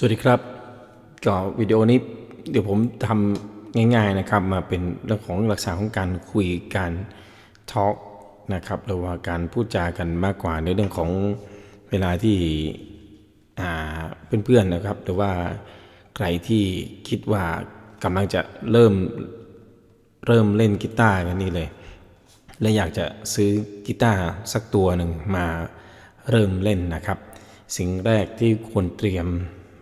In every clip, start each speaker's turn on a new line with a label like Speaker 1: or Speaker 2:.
Speaker 1: สวัสดีครับก็วิดีโอนี้เดี๋ยวผมทำง่ายๆนะครับ มาเป็นเรื่องของหลักษณะของการคุยการทอล์กนะครับหรือว่าการพูดจากันมากกว่าในเรื่องของเวลาที่เพื่อนๆนะครับ หรือว่าใครที่คิดว่ากำลังจะเริ่มเริ่มเล่นกีตาร์กันนี่เลย และอยากจะซื้อกีตาร์สักตัวหนึ่งมาเริ่มเล่นนะครับ สิ่งแรกที่ควรเตรียม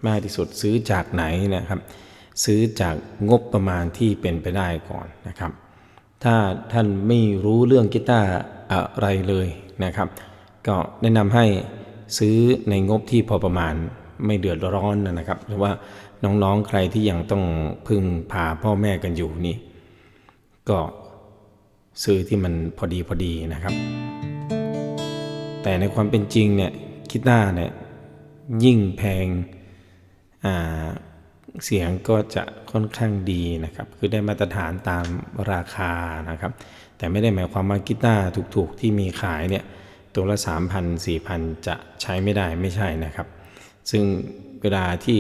Speaker 1: มากที่สุด ซื้อจากไหนนะครับ ซื้อจากงบประมาณที่เป็นไปได้ก่อนนะครับ ถ้าท่านไม่รู้เรื่องกีตาร์อะไรเลยนะครับ ก็แนะนำให้ซื้อในงบที่พอประมาณไม่เดือดร้อนนะครับ หรือว่าน้องๆใครที่ยังต้องพึ่งพาพ่อแม่กันอยู่นี่ก็ซื้อที่มันพอดีพอดีนะครับ แต่ในความเป็นจริงเนี่ยกีตาร์เนี่ยยิ่งแพง เสียงก็จะค่อนข้างดีนะครับ คือได้มาตรฐานตามราคานะครับ แต่ไม่ได้หมายความว่ากีตาร์ถูกๆ ที่มีขายเนี่ยตัวละ 3,000 4,000 จะใช้ไม่ได้ไม่ใช่นะครับ ซึ่งเวลาที่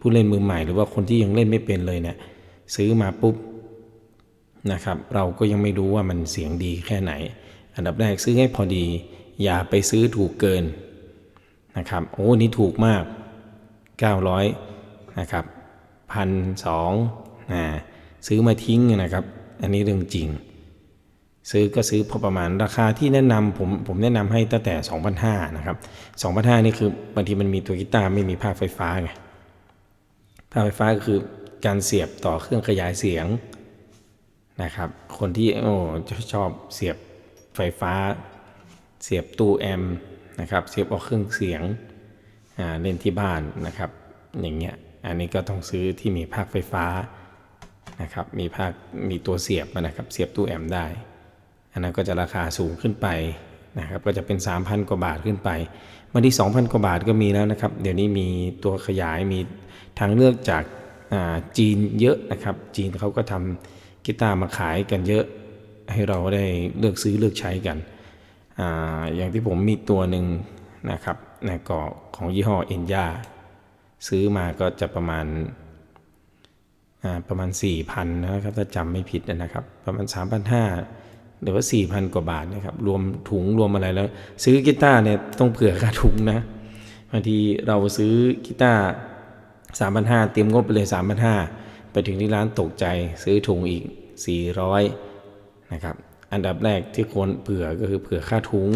Speaker 1: ผู้เล่นมือใหม่หรือว่าคนที่ยังเล่นไม่เป็นเลยเนี่ยซื้อมาปุ๊บนะครับเราก็ยังไม่รู้ว่ามันเสียงดีแค่ไหน อันดับแรกซื้อให้พอดี อย่าไปซื้อถูกเกินนะครับโอ้นี่ถูกมาก 900นะครับพันสองนะซื้อมาทิ้งนะครับ อันนี้เรื่องจริง ซื้อก็ซื้อพอประมาณราคาที่แนะนำผมผมแนะนำให้ตั้งแต่ 2,500นะครับ2,500นี่คือบางทีมันมีตัวกีตาร์ไม่มีภาคไฟฟ้าไงภาคไฟฟ้าก็คือการเสียบต่อเครื่องขยายเสียงนะครับ คนที่โอ้ชอบเสียบไฟฟ้า เสียบตู้แอมนะครับ เสียบออกเครื่องเสียง เล่นที่บ้านนะครับ อย่างเงี้ยอันนี้ก็ต้องซื้อที่มีภาคไฟฟ้านะครับมีภาคมีตัวเสียบนะครับเสียบตู้แอมได้ อันนั้นก็จะราคาสูงขึ้นไปนะครับก็จะเป็น 3,000 กว่าบาทขึ้นไปบางที่ 2,000 กว่าบาทก็มีแล้วนะครับ เดี๋ยวนี้มีตัวขยายมีทางเลือกจากาจีนเยอะนะครับ จีนเขาก็ทำกีตาร์มาขายกันเยอะ ให้เราได้เลือกซื้อเลือกใช้กันออย่างที่ผมมีตัวหนึ่งนะครับ นเกาะของยี่ห้อเอ็นยาซื้อมาก็จะประมาณประมาณ 4,000นะครับถ้าจำไม่ผิดนะครับ ประมาณ 3,500หรือว่า 4,000 กว่าบาทนะครับรวมถุงรวมอะไรแล้ว ซื้อกีตาร์เนี่ยต้องเผื่อค่าถุงนะบางทีเราซื้อกีตาร์3,500เตรียมงบไปเลย 3,500ไปถึงที่ร้านตกใจซื้อถุงอีก 400นะครับอันดับแรกที่ควรเผื่อก็คือเผื่อค่าถุง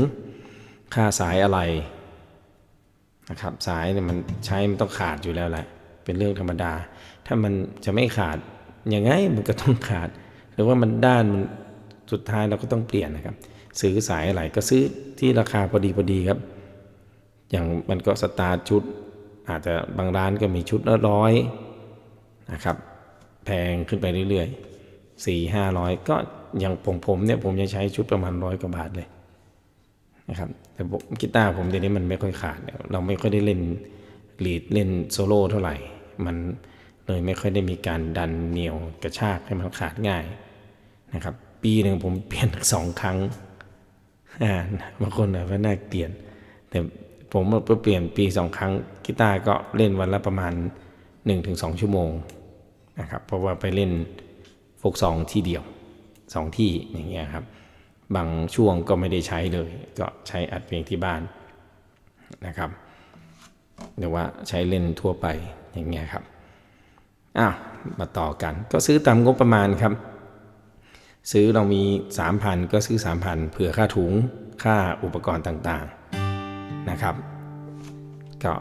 Speaker 1: ค่าสายอะไร นะครับสายเนี่ยมันใช้มันต้องขาดอยู่แล้วแหละเป็นเรื่องธรรมดา ถ้ามันจะไม่ขาดยังไงมันก็ต้องขาด หรือว่ามันด้านมันสุดท้ายเราก็ต้องเปลี่ยนนะครับ ซื้อสายอะไรก็ซื้อที่ราคาพอดีพอดีครับ อย่างมันก็สตาร์ชุด อาจจะบางร้านก็มีชุดละร้อยนะครับ แพงขึ้นไปเรื่อยๆสี่ห้าร้อยก็อย่างผมผมเนี่ยผมยังใช้ชุดประมาณร้อยกว่าบาทเลยนะครับ แต่กีตาร์ผมเดี๋ยวนี้มันไม่ค่อยขาด เราไม่ค่อยได้เล่นลีดเล่นโซโล่เท่าไหร่ มันเลยไม่ค่อยได้มีการดันเหนียวกระชากให้มันขาดง่ายนะครับ ปีหนึ่งผมเปลี่ยนสองครั้งอ่าบางคนอาจจะน่าเปลี่ยนแต่ผมเปลี่ยนปีสองครั้งกีตาร์ก็เล่นวันละประมาณ 1-2 ชั่วโมงนะครับเพราะว่าไปเล่นโฟกซองที่เดียวสองที่อย่างเงี้ยครับ บางช่วงก็ไม่ได้ใช้เลย ก็ใช้อัดเพลงที่บ้านนะครับหรือว่าใช้เล่นทั่วไปอย่างเงี้ยครับอ้าวมาต่อกัน ก็ซื้อตามงบประมาณครับ ซื้อเรามี 3,000 ก็ซื้อ 3,000เผื่อค่าถุงค่าอุปกรณ์ต่างๆนะครับ ก็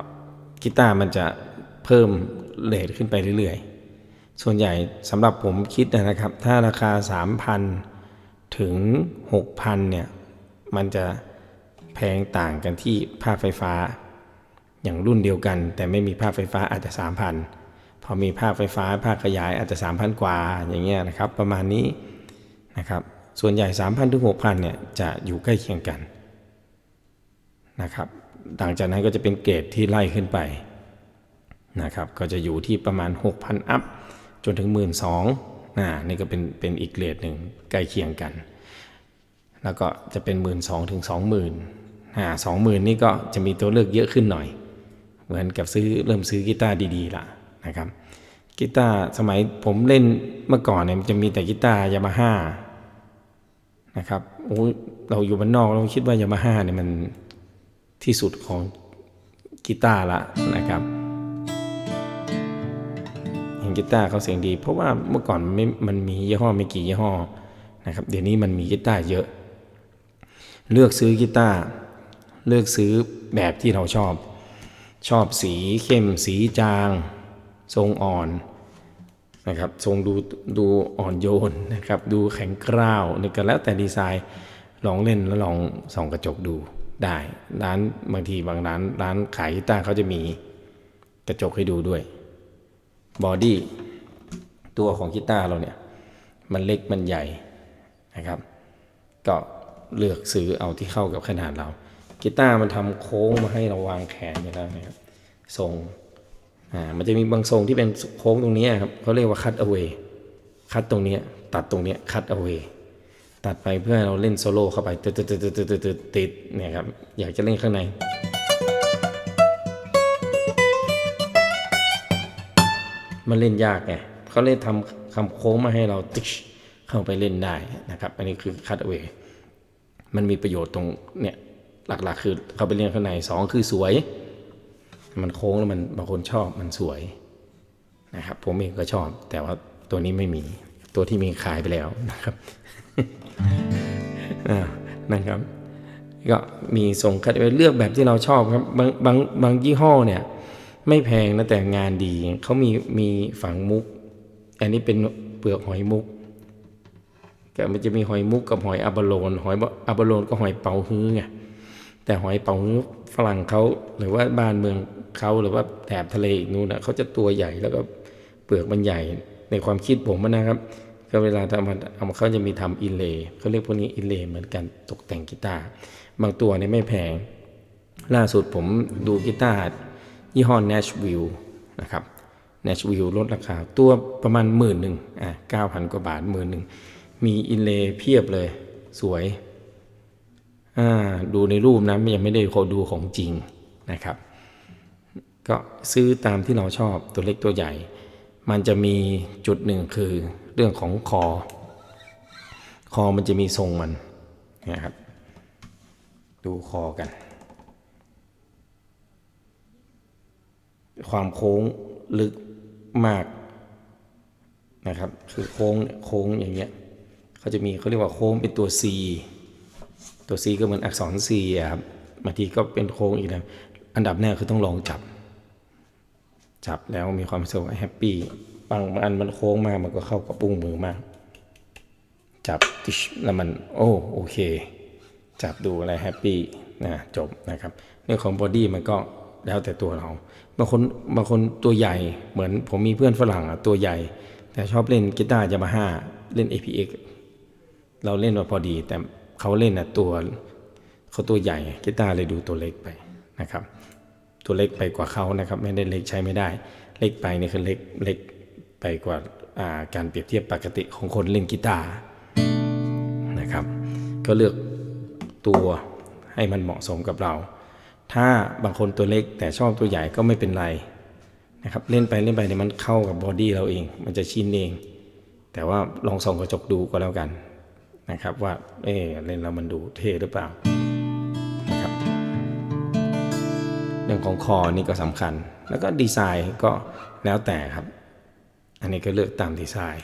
Speaker 1: กีตาร์มันจะเพิ่มเลทขึ้นไปเรื่อยๆ ส่วนใหญ่สำหรับผมคิดนะครับ ถ้าราคา 3,000 ถึง 6,000เนี่ยมันจะแพงต่างกันที่ภาคไฟฟ้า อย่างรุ่นเดียวกัน แต่ไม่มีภาคไฟฟ้าอาจจะ 3,000 พอมีภาคไฟฟ้าภาคขยายอาจจะ 3,000 กว่าอย่างเงี้ยนะครับประมาณนี้นะครับส่วนใหญ่ 3,000ถึง6,000เนี่ยจะอยู่ใกล้เคียงกันนะครับหลังจากนั้นก็จะเป็นเกรดที่ไล่ขึ้นไปนะครับก็จะอยู่ที่ประมาณ 6,000 อัพ จนถึง 1 2 0 0 0 อ่นี่ก็เป็นเป็นอีกเกรดหนึ่งใกล้เคียงกัน แล้วก็จะเป็น 1 2ื่นสองถึงสองหมื่นสองหมื่นนี่ก็จะมีตัวเลือกเยอะขึ้นหน่อย เหมือนกับซื้อเริ่มซื้อกีตาร์ดีๆละนะครับกีตาร์สมัยผมเล่นเมื่อก่อนเนี่ยมันจะมีแต่กีตาร์ยามาฮ่านะครับโอ้เราอยู่บ้านนอกเราคิดว่ายามาฮ่าเนี่ยมันที่สุดของกีตาร์ละนะครับ กีตาร์เขาเสียงดี เพราะว่าเมื่อก่อนไม่มันมียี่ห้อไม่กี่ยี่ห้อนะครับเดี๋ยวนี้มันมีกีตาร์เยอะ เลือกซื้อกีตาร์เลือกซื้อแบบที่เราชอบ ชอบสีเข้มสีจาง ทรงอ่อนนะครับทรงดูดูอ่อนโยนนะครับดูแข็งกร้าวนี่ก็แล้วแต่ดีไซน์ลองเล่นแล้วลองส่องกระจกดูได้ร้านบางทีบางร้านร้านขายกีตาร์เขาจะมีกระจกให้ดูด้วย บอดี้ตัวของกีตาร์เราเนี่ย มันเล็กมันใหญ่นะครับ ก็เลือกซื้อเอาที่เข้ากับขนาดเรากีตาร์มันทำโค้งมาให้เราวางแขนอยู่แล้วนะครับทรงอ่ามันจะมีบางทรงที่เป็นโค้งตรงนี้ครับเขาเรียกว่า cut away คัดตรงนี้ตัดตรงนี้ย cut away ตัดไปเพื่อเราเล่นโซโล่เข้าไปติดติดติดติดติดติดเนี่ยครับอยากจะเล่นข้างใน มันเล่นยากไงเขาเลยทำคำโค้งมาให้เราติ๊กเข้าไปเล่นได้นะครับ อันนี้คือ cut away มันมีประโยชน์ตรงเนี่ยหลักๆ คือเข้าไปเล่นข้างในสองคือสวย มันโค้งแล้วมันบางคนชอบมันสวยนะครับ ผมเองก็ชอบ แต่ว่าตัวนี้ไม่มีตัวที่มีขายไปแล้วนะครับนะครับ ก็มีส่งคัดไว้เลือกแบบที่เราชอบครับบางบางบางยี่ห้อเนี่ย ไม่แพงนะแต่งานดีเขามีมีฝังมุก อันนี้เป็นเปลือกหอยมุกก็มันจะมีหอยมุกกับหอยอับโลนหอยอับโลนก็หอยเป๋าฮื้อไงแต่หอยเป๋าฮื้อฝรั่งเขาหรือว่าบ้านเมืองเขาหรือว่าแถบทะเลอีกนู้นนะเขาจะตัวใหญ่แล้วก็เปลือกมันใหญ่ในความคิดผมนะครับ ก็เวลาทำเอามาเขาจะมีทำอินเลเขาเรียกพวกนี้อินเลเหมือนกันตกแต่งกีตาร์บางตัวเนี่ยไม่แพงล่าสุดผมดูกีตาร์ ยี่ห้อ Nashville นะครับ Nashville ลดราคาตัวประมาณหมื่นหนึ่งอะเก้าพันกว่าบาทหมื่นหนึ่งมีอินเลเพียบเลยสวยอ่าดูในรูปนะยังไม่ได้ขาดูของจริงนะครับ ก็ซื้อตามที่เราชอบตัวเล็กตัวใหญ่ มันจะมีจุดหนึ่งคือเรื่องของคอ คอมันจะมีทรงมันนะครับดูคอกัน ความโค้งลึกมากนะครับ คือโค้งโค้งอย่างเงี้ยเขาจะมีเขาเรียกว่าโค้งเป็นตัว C ตัว C ก็เหมือนอักษร C อะครับบางทีก็เป็นโค้งอีกนะอันดับแรกคือต้องลองจับ จับแล้วมีความสุขแฮปปี้บางอันมันโค้งมากมันก็เข้ากับปุ้งมือมาก จับติชแล้วมันโอ้โอเค จับดูอะไรแฮปปี้นะจบนะครับเรื่องของบอดี้มันก็ แล้วแต่ตัวเรา บางคนบางคนตัวใหญ่เหมือนผมมีเพื่อนฝรั่งอะตัวใหญ่ แต่ชอบเล่นกีตาร์ยามาฮ่าเล่น APX เราเล่นมาพอดี แต่เขาเล่นอะตัวเขาตัวใหญ่กีตาร์เลยดูตัวเล็กไปนะครับ ตัวเล็กไปกว่าเขานะครับ ไม่ได้เล็กใช้ไม่ได้ เล็กไปนี่คือเล็กเล็กไปกว่าการเปรียบเทียบปกติของคนเล่นกีตาร์นะครับ ก็เลือกตัวให้มันเหมาะสมกับเรา ถ้าบางคนตัวเล็กแต่ชอบตัวใหญ่ก็ไม่เป็นไรนะครับเล่นไปเล่นไปเนี่ยมันเข้ากับบอดี้เราเอง มันจะชินเอง แต่ว่าลองส่องกระจกดูก็แล้วกันนะครับ ว่าเออเล่นแล้วมันดูเท่หรือเปล่านะครับเรื่องของคอนี่ก็สำคัญ แล้วก็ดีไซน์ก็แล้วแต่ครับ อันนี้ก็เลือกตามดีไซน์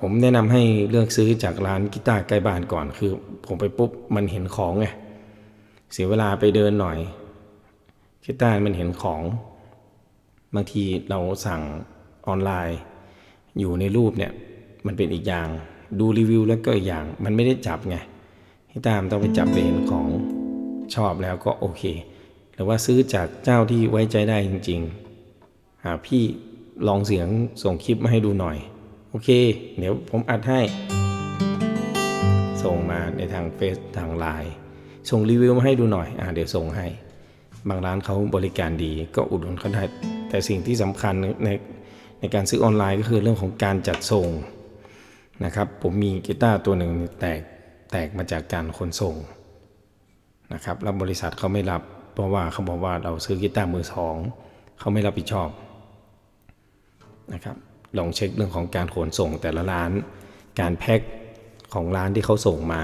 Speaker 1: ผมแนะนำให้เลือกซื้อจากร้านกีตาร์ใกล้บ้านก่อน คือ ผมไปปุ๊บมันเห็นของไง เสียเวลาไปเดินหน่อยกีตาร์มันเห็นของ บางทีเราสั่งออนไลน์ อยู่ในรูปเนี่ย มันเป็นอีกอย่าง ดูรีวิวแล้วก็อีกอย่าง มันไม่ได้จับไงกีตามต้องไปจับไปเห็นของชอบแล้วก็โอเค หรือว่าซื้อจากเจ้าที่ไว้ใจได้จริง ๆ หาพี่ลองเสียงส่งคลิปมาให้ดูหน่อย โอเค เดี๋ยวผมอัดให้ ส่งมาในทางเฟซทางไลน์ ส่งรีวิวมาให้ดูหน่อยอ่าเดี๋ยวส่งให้ บางร้านเขาบริการดีก็อุดหนุนเขาได้ แต่สิ่งที่สำคัญในในการซื้อออนไลน์ก็คือเรื่องของการจัดส่งนะครับ ผมมีกีตาร์ตัวหนึ่งแตกแตกมาจากการขนส่งนะครับแล้วบริษัทเขาไม่รับ เพราะว่าเขาบอกว่าเราซื้อกีตาร์มือสองเขาไม่รับผิดชอบนะครับลองเช็คเรื่องของการขนส่งแต่ละร้าน การแพ็คของร้านที่เขาส่งมา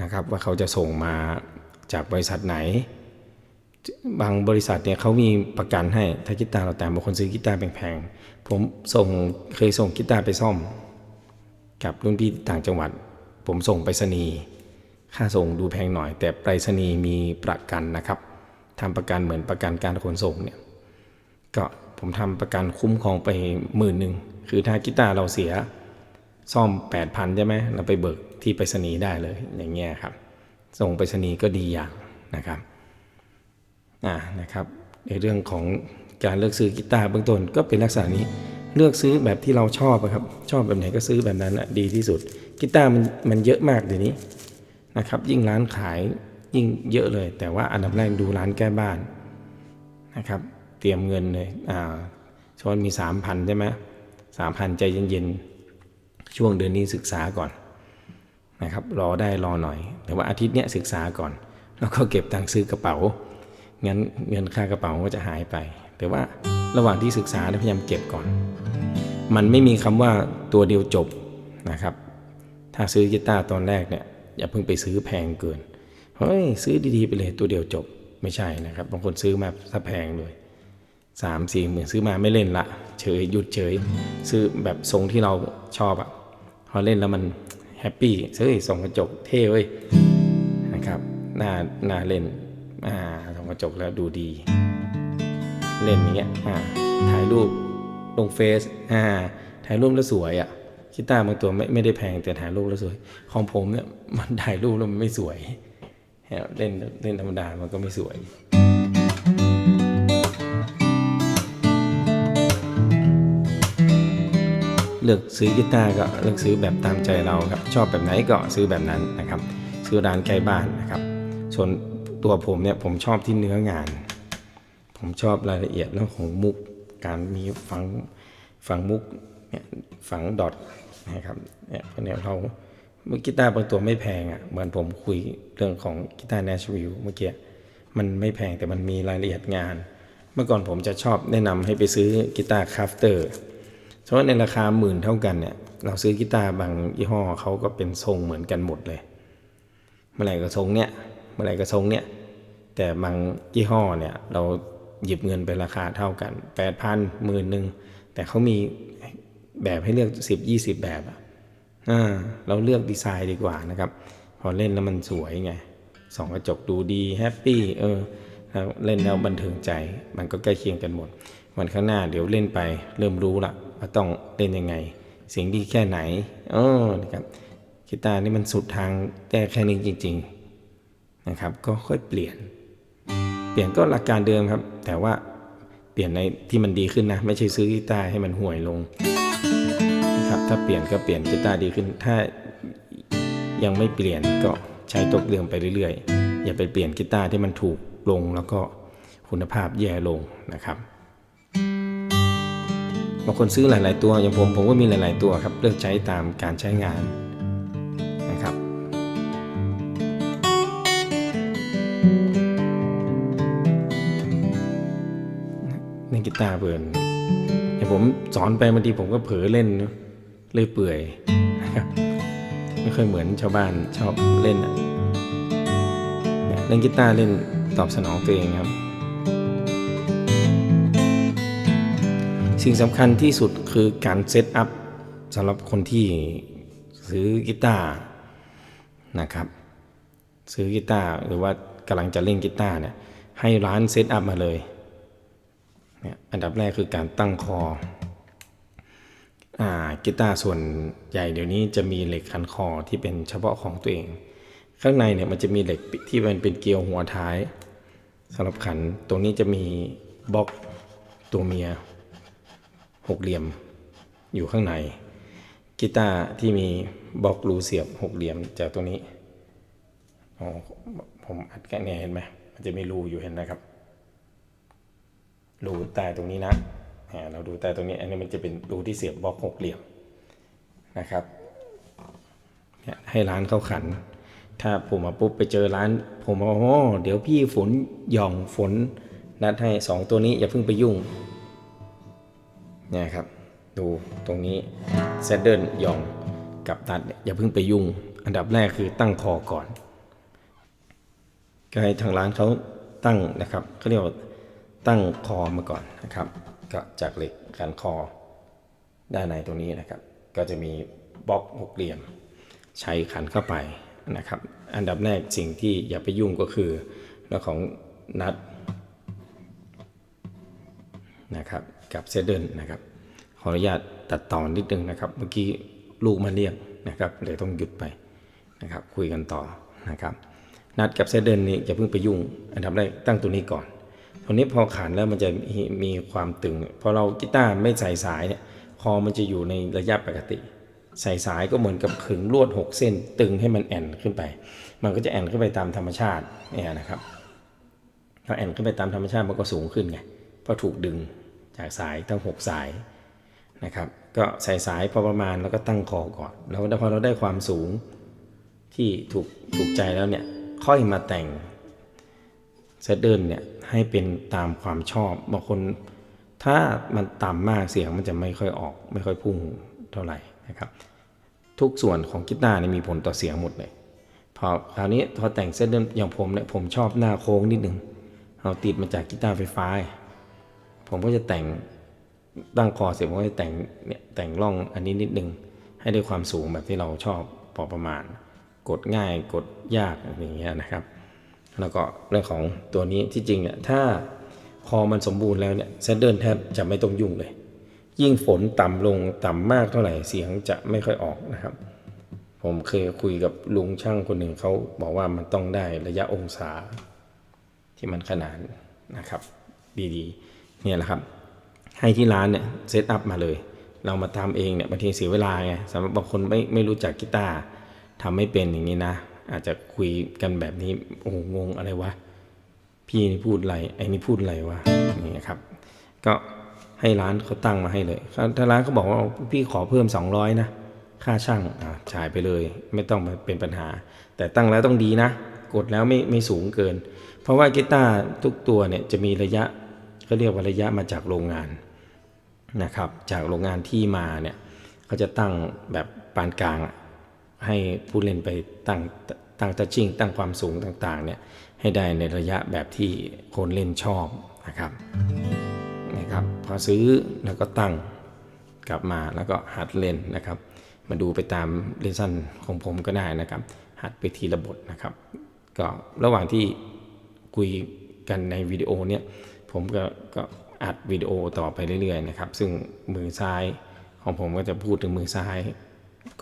Speaker 1: นะครับว่าเขาจะส่งมาจากบริษัทไหน บางบริษัทเนี่ยเขามีประกันให้ถ้ากีตาร์เราแต่บางคนซื้อกีตาร์แพงๆผมส่งเคยส่งกีตาร์ไปซ่อม กับรุ่นพี่ต่างจังหวัด ผมส่งไปรษณีย์ค่าส่งดูแพงหน่อย แต่ไปรษณีย์มีประกันนะครับทำประกันเหมือนประกันการขนส่งเนี่ยก็ผมทำประกันคุ้มครองไปหมื่นหนึ่งคือถ้ากีตาร์เราเสีย ซ่อม 8,000 ใช่ไหมเราไปเบิกที่ไปรษณีย์ได้เลยอย่างเงี้ยครับ ส่งไปรษณีย์ก็ดีอย่างนะครับอ่านะครับ ในเรื่องของการเลือกซื้อกีตาร์เบื้องต้นก็เป็นลักษณะนี้เลือกซื้อแบบที่เราชอบครับ ชอบแบบไหนก็ซื้อแบบนั้นอะดีที่สุดกีตาร์มันมันเยอะมากเดี๋ยวนี้นะครับ ยิ่งร้านขายยิ่งเยอะเลย แต่ว่าอันดับแรกดูร้านใกล้บ้านนะครับ เตรียมเงินเลยอ่าช้อนมี 3,000 ใช่ไหมสามพันใจเย็นๆ ช่วงเดือนนี้ศึกษาก่อนนะครับรอได้รอหน่อย แต่ว่าอาทิตย์เนี้ยศึกษาก่อน แล้วก็เก็บตังค์ซื้อกระเป๋างั้นเงินค่ากระเป๋าก็จะหายไป แต่ว่าระหว่างที่ศึกษาพยายามเก็บก่อน มันไม่มีคำว่าตัวเดียวจบนะครับ ถ้าซื้อกีตาร์ตอนแรกเนี่ยอย่าเพิ่งไปซื้อแพงเกินเฮ้ยซื้อดีๆไปเลยตัวเดียวจบไม่ใช่นะครับบางคนซื้อมาถ้าแพงเลยสามสี่หมื่นซื้อมาไม่เล่นละ เฉยหยุดเฉย ซื้อแบบทรงที่เราชอบอะ พอเล่นแล้วมันแฮปปี้ซื้อส่องกระจกเท่เว้ยนะครับหน่าหน่าเล่นอ่าส่องกระจกแล้วดูดี เล่นอย่างเงี้ยอ่าถ่ายรูปลงเฟซอ่าถ่ายรูปแล้วสวยอะกีตาร์บางตัวไม่ไม่ได้แพงแต่ถ่ายรูปแล้วสวย ของผมเนี่ยมันถ่ายรูปแล้วมันไม่สวยเล่นเล่นธรรมดามันก็ไม่สวย เลือกซื้อกีตาร์ก็เลือกซื้อแบบตามใจเราครับชอบแบบไหนก็ซื้อแบบนั้นนะครับ ซื้อร้านใกล้บ้านนะครับ ส่วนตัวผมเนี่ยผมชอบที่เนื้องาน ผมชอบรายละเอียดเรื่องของมุกการมีฝังฝังมุกเนี่ยฝังดอทนะครับเนี่ยเนี่ยเราเมื่อกีตาร์บางตัวไม่แพงอะ่ะเหมือนผมคุยเรื่องของกีตาร์ Nashville เมื่อกี้มันไม่แพงแต่มันมีรายละเอียดงาน เมื่อก่อนผมจะชอบแนะนำให้ไปซื้อกีตาร์คราฟเตอร์ เพราะว่าในราคาหมื่นเท่ากันเนี่ยเราซื้อกีตาร์บางยี่ห้อเขาก็เป็นทรงเหมือนกันหมดเลย เมื่อไหร่ก็ทรงเนี้ยเมื่อไหร่ก็ทรงเนี้ยแต่บางยี่ห้อเนี่ยเราหยิบเงินไปราคาเท่ากันแปดพันหมื่นหนึ่งแต่เขามีแบบให้เลือกสิบยี่สิบแบบอะอ่าเราเลือกดีไซน์ดีกว่านะครับ พอเล่นแล้วมันสวยไงสองกระจกดูดีแฮปปี้เออแล้วเล่นแล้วบันเทิงใจ มันก็ใกล้เคียงกันหมด วันข้างหน้าเดี๋ยวเล่นไปเริ่มรู้ละ ว่าต้องเล่นยังไง เสียงดีแค่ไหนเออนะครับกีตาร์นี่มันสุดทางแต่แค่นี้จริง ๆนะครับ ก็ค่อยเปลี่ยน เปลี่ยนก็หลักการเดิมครับ แต่ว่าเปลี่ยนในที่มันดีขึ้นนะ ไม่ใช่ซื้อกีตาร์ให้มันห่วยลงนะครับถ้าเปลี่ยนก็เปลี่ยนกีตาร์ดีขึ้น ถ้ายังไม่เปลี่ยนก็ใช้ตัวเดิมไปเรื่อยๆ อย่าไปเปลี่ยนกีตาร์ที่มันถูกลงแล้วก็คุณภาพแย่ลงนะครับ บางคนซื้อหลาย ๆ ตัวอย่างผมผมก็มีหลาย ๆ ตัวครับเลือกใช้ตามการใช้งานนะครับเล่นกีตาร์เบิร์นอย่างผมสอนไปบางทีผมก็เผลอเล่นเลยเปื่อยนะครับไม่ค่อยเหมือนชาวบ้านชอบเล่นอะเนี่ยเล่นกีตาร์เล่นตอบสนองตัวเองครับ สิ่งสำคัญที่สุดคือการเซตอัพสำหรับคนที่ซื้อกีตาร์นะครับ ซื้อกีตาร์หรือว่ากำลังจะเล่นกีตาร์เนี่ยให้ร้านเซตอัพมาเลยเนี่ยอันดับแรกคือการตั้งคออ่ากีตาร์ส่วนใหญ่เดี๋ยวนี้จะมีเหล็กคันคอที่เป็นเฉพาะของตัวเอง ข้างในเนี่ยมันจะมีเหล็กที่มันเป็นเกลียวหัวท้ายสำหรับขันตรงนี้จะมีบล็อกตัวเมีย หกเหลี่ยมอยู่ข้างในกีตาร์ที่มีบล็อกรูเสียบหกเหลี่ยมจากตรงนี้อ๋อผมอัดแค่เนี่ยเห็นไหมมันจะมีรูอยู่เห็นนะครับรูใต้ตรงนี้นะเราดูใต้ตรงนี้อันนี้มันจะเป็นรูที่เสียบบล็อกหกเหลี่ยมนะครับให้ร้านเข้าขัน ถ้าผมมาปุ๊บไปเจอร้าน ผมบอกอ๋อเดี๋ยวพี่ฝนหย่องฝนนัดให้สองตัวนี้อย่าเพิ่งไปยุ่ง นี่ยครับ ดูตรงนี้เซดเดิลยองกับตัดเนี่ยอย่าเพิ่งไปยุ่ง อันดับแรกคือตั้งคอก่อนก็ให้ทางร้านเขาตั้งนะครับเขาเรียกว่าตั้งคอมาก่อนนะครับ ก็จากเหล็กขันคอด้านในตรงนี้นะครับ ก็จะมีบล็อกหกเหลี่ยม ใช้ขันเข้าไปนะครับ อันดับแรกสิ่งที่อย่าไปยุ่งก็คือเรื่องของนัด นะครับกับเซเดิลนะครับขออนุญาตตัดตอนนิดนึงนะครับ เมื่อกี้ลูกมาเรียกนะครับเลยต้องหยุดไปนะครับคุยกันต่อนะครับนัดกับเซเดิลนี้อย่าเพิ่งไปยุ่ง อันดับแรกตั้งตัวนี้ก่อนตัวนี้พอขันแล้วมันจะมีมีความตึงพอเรากีตาร์ไม่ใส่สายเนี่ยคอมันจะอยู่ในระยะปกติ ใส่สายก็เหมือนกับขึงลวด 6 เส้นตึงให้มันแอนขึ้นไป มันก็จะแอนขึ้นไปตามธรรมชาติเนี่ยนะครับพอแอนขึ้นไปตามธรรมชาติมันก็สูงขึ้นไงเพราะถูกดึง จากสายทั้ง 6 สายนะครับ ก็ใส่สายพอประมาณแล้วก็ตั้งคอก่อน แล้วพอเราได้ความสูงที่ถูกถูกใจแล้วเนี่ยค่อยมาแต่งเซตเดิลเนี่ยให้เป็นตามความชอบบางคนถ้ามันต่ำมากเสียงมันจะไม่ค่อยออก ไม่ค่อยพุ่งเท่าไหร่นะครับ ทุกส่วนของกีตาร์นี่มีผลต่อเสียงหมดเลยพอคราวนี้พอแต่งเซตเดิลอย่างผมเนี่ยผมชอบหน้าโค้งนิดนึงเราติดมาจากกีตาร์ไฟฟ้า ผมก็จะแต่งตั้งคอเสร็จผมก็จะแต่งเนี่ยแต่งร่องอันนี้นิดนึง ให้ได้ความสูงแบบที่เราชอบพอประมาณ กดง่ายกดยากอย่างเงี้ยนะครับ แล้วก็เรื่องของตัวนี้ที่จริงเนี่ยถ้าคอมันสมบูรณ์แล้วเนี่ยเซตเดิลแทบจะไม่ต้องยุ่งเลย ยิ่งฝนต่ำลงต่ำมากเท่าไหร่เสียงจะไม่ค่อยออกนะครับ ผมเคยคุยกับลุงช่างคนหนึ่งเขาบอกว่ามันต้องได้ระยะองศาที่มันขนานนะครับ ดีๆ เนี่ยแหละครับ ให้ที่ร้านเนี่ยเซตอัพมาเลย เรามาทำเองเนี่ยบางทีเสียเวลาไงสำหรับบางคนไม่ไม่รู้จักกีตาร์ทำไม่เป็นอย่างนี้นะ อาจจะคุยกันแบบนี้โอ้โหงงอะไรวะพี่นี่พูดอะไรไอ้นี่พูดอะไรวะอย่นี่ครับ ก็ให้ร้านเขาตั้งมาให้เลยถ้าร้านเขาบอกว่าพี่ขอเพิ่ม 200 นะ ค่าช่างอ่าจ่ายไปเลย ไม่ต้องเป็นปัญหา แต่ตั้งแล้วต้องดีนะ กดแล้วไม่ไม่สูงเกิน เพราะว่ากีตาร์ทุกตัวเนี่ยจะมีระยะ เขาเรียกว่าระยะมาจากโรงงานนะครับ จากโรงงานที่มาเนี่ยเขาจะตั้งแบบปานกลาง ให้ผู้เล่นไปตั้งตั้งตัชชิ่งตั้งความสูงต่างๆเนี่ยให้ได้ในระยะแบบที่คนเล่นชอบนะครับนะครับพอซื้อแล้วก็ตั้งกลับมาแล้วก็หัดเล่นนะครับ มาดูไปตามเลสันของผมก็ได้นะครับ หัดไปทีละบทนะครับ ก็ระหว่างที่คุยกันในวิดีโอเนี่ย ผมก็ก็อัดวิดีโอต่อไปเรื่อยๆนะครับ ซึ่งมือซ้ายของผมก็จะพูดถึงมือซ้าย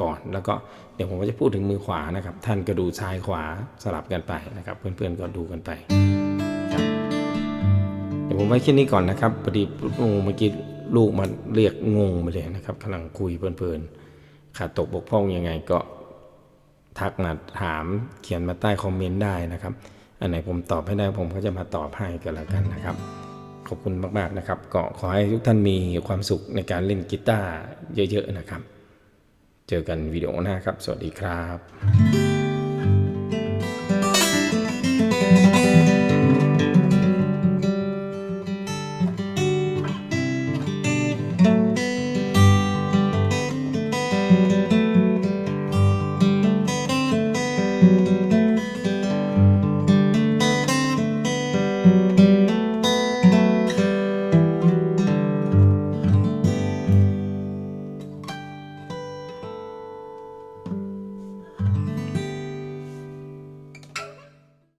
Speaker 1: ก่อน แล้วก็เดี๋ยวผมก็จะพูดถึงมือขวานะครับ ท่านก็ดูซ้ายขวาสลับกันไปนะครับ เพื่อนๆก็ดูกันไปเดี๋ยวผมไว้แค่นี้ก่อนนะครับพอดีโอ้เมื่อกี้ลูกมาเรียกงงไปเลยนะครับกำลังคุยเพลินๆขาดตกบกพร่องยังไงก็ทักมาถามเขียนมาใต้คอมเมนต์ได้นะครับ อันไหนผมตอบให้ได้ผมก็จะมาตอบให้กันแล้วกันนะครับ ขอบคุณมาก ๆ นะครับ ก็ขอให้ทุกท่านมีความสุขในการเล่นกีตาร์เยอะ ๆ นะครับ เจอกันวิดีโอหน้าครับ สวัสดีครับ